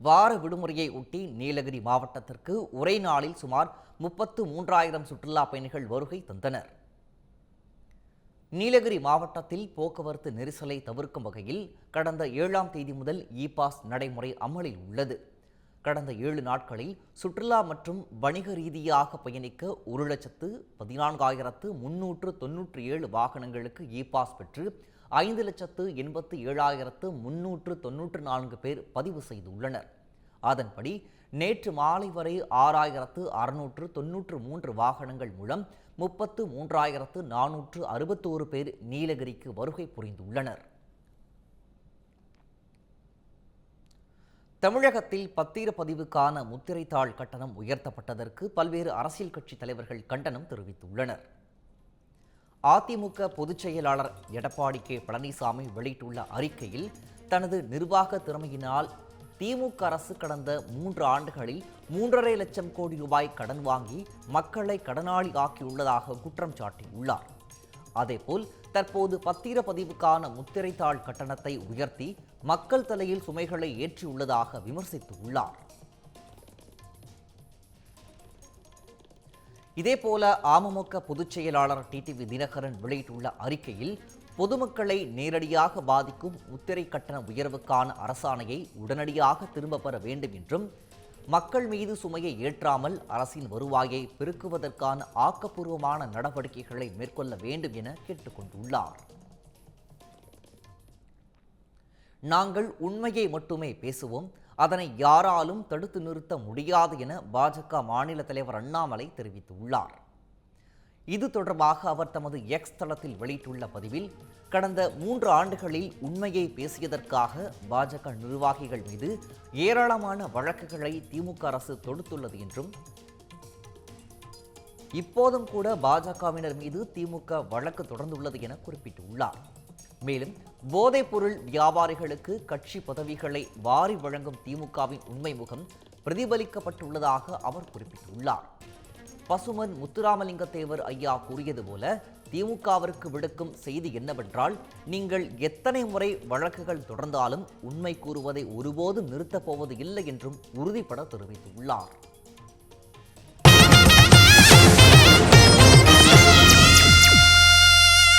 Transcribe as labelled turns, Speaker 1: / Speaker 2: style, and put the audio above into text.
Speaker 1: வார விடுமுறையை ஒட்டி நீலகிரி மாவட்டத்திற்கு ஒரே நாளில் சுமார் முப்பத்து மூன்றாயிரம் சுற்றுலா பயணிகள் வருகை தந்தனர். நீலகிரி மாவட்டத்தில் போக்குவரத்து நெரிசலை தவிர்க்கும் வகையில் கடந்த ஏழாம் தேதி முதல் இ பாஸ் நடைமுறை அமலில் உள்ளது. கடந்த ஏழு நாட்களில் சுற்றுலா மற்றும் வணிக ரீதியாக பயணிக்க ஒரு லட்சத்து பதினான்காயிரத்து முன்னூற்று தொன்னூற்றி ஏழு வாகனங்களுக்கு இ பாஸ் பெற்று ஐந்து லட்சத்து எண்பத்து ஏழாயிரத்து முன்னூற்று தொன்னூற்று நான்கு பேர் பதிவு செய்துள்ளனர். அதன்படி நேற்று மாலை வரை ஆறாயிரத்து அறுநூற்று தொன்னூற்று மூன்று வாகனங்கள் மூலம் முப்பத்து மூன்றாயிரத்து நானூற்று அறுபத்தோரு பேர் நீலகிரிக்கு வருகை புரிந்துள்ளனர். தமிழகத்தில் பத்திரப்பதிவுக்கான முத்திரைத்தாள் கட்டணம் உயர்த்தப்பட்டதற்கு பல்வேறு அரசியல் கட்சி தலைவர்கள் கண்டனம் தெரிவித்துள்ளனர். அதிமுக பொதுச் செயலாளர் எடப்பாடி கே. பழனிசாமி வெளியிட்டுள்ள அறிக்கையில் தனது நிர்வாக திறமையினால் திமுக அரசு கடந்த மூன்று ஆண்டுகளில் மூன்றரை லட்சம் கோடி ரூபாய் கடன் வாங்கி மக்களை கடனாளி ஆக்கியுள்ளதாக குற்றம் சாட்டியுள்ளார். அதேபோல் தற்போது பத்திரப்பதிவுக்கான முத்திரைத்தாள் கட்டணத்தை உயர்த்தி மக்கள் தலையில் சுமைகளை ஏற்றியுள்ளதாக விமர்சித்துள்ளார். இதேபோல அமமுக பொதுச் செயலாளர் டிடிவி தினகரன் வெளியிட்டுள்ள அறிக்கையில் பொதுமக்களை நேரடியாக பாதிக்கும் முத்திரை கட்டண உயர்வுக்கான அரசாணையை உடனடியாக திரும்ப பெற வேண்டும் என்றும் மக்கள் மீது சுமையை ஏற்றாமல் அரசின் வருவாயை பெருக்குவதற்கான ஆக்கப்பூர்வமான நடவடிக்கைகளை மேற்கொள்ள வேண்டும் என கேட்டுக்கொண்டுள்ளார். நாங்கள் உண்மையை மட்டுமே பேசுவோம். அதனை யாராலும் தடுத்து நிறுத்த முடியாது என பாஜக மாநில தலைவர் அண்ணாமலை தெரிவித்துள்ளார். இது தொடர்பாக அவர் தமது எக்ஸ் தளத்தில் வெளியிட்டுள்ள பதிவில் கடந்த மூன்று ஆண்டுகளில் உண்மையை பேசியதற்காக பாஜக நிர்வாகிகள் மீது ஏராளமான வழக்குகளை திமுக அரசு தொடுத்துள்ளது என்றும் இப்போதும் கூட பாஜகவினர் மீது திமுக வழக்கு தொடர்ந்துள்ளது என குறிப்பிட்டுள்ளார். மேலும் போதைப்பொருள் வியாபாரிகளுக்கு கட்சி பதவிகளை வாரி வழங்கும் திமுகவின் உண்மை முகம் பிரதிபலிக்கப்பட்டுள்ளதாக அவர் குறிப்பிட்டுள்ளார். பசுமன் முத்துராமலிங்க தேவர் ஐயா கூறியது போல திமுகவிற்கு விடுக்கும் செய்தி என்னவென்றால் நீங்கள் எத்தனை முறை வழக்குகள் தொடர்ந்தாலும் உண்மை கூறுவதை ஒருபோதும் நிறுத்தப் போவது இல்லை என்றும் உறுதிபட தெரிவித்துள்ளார்.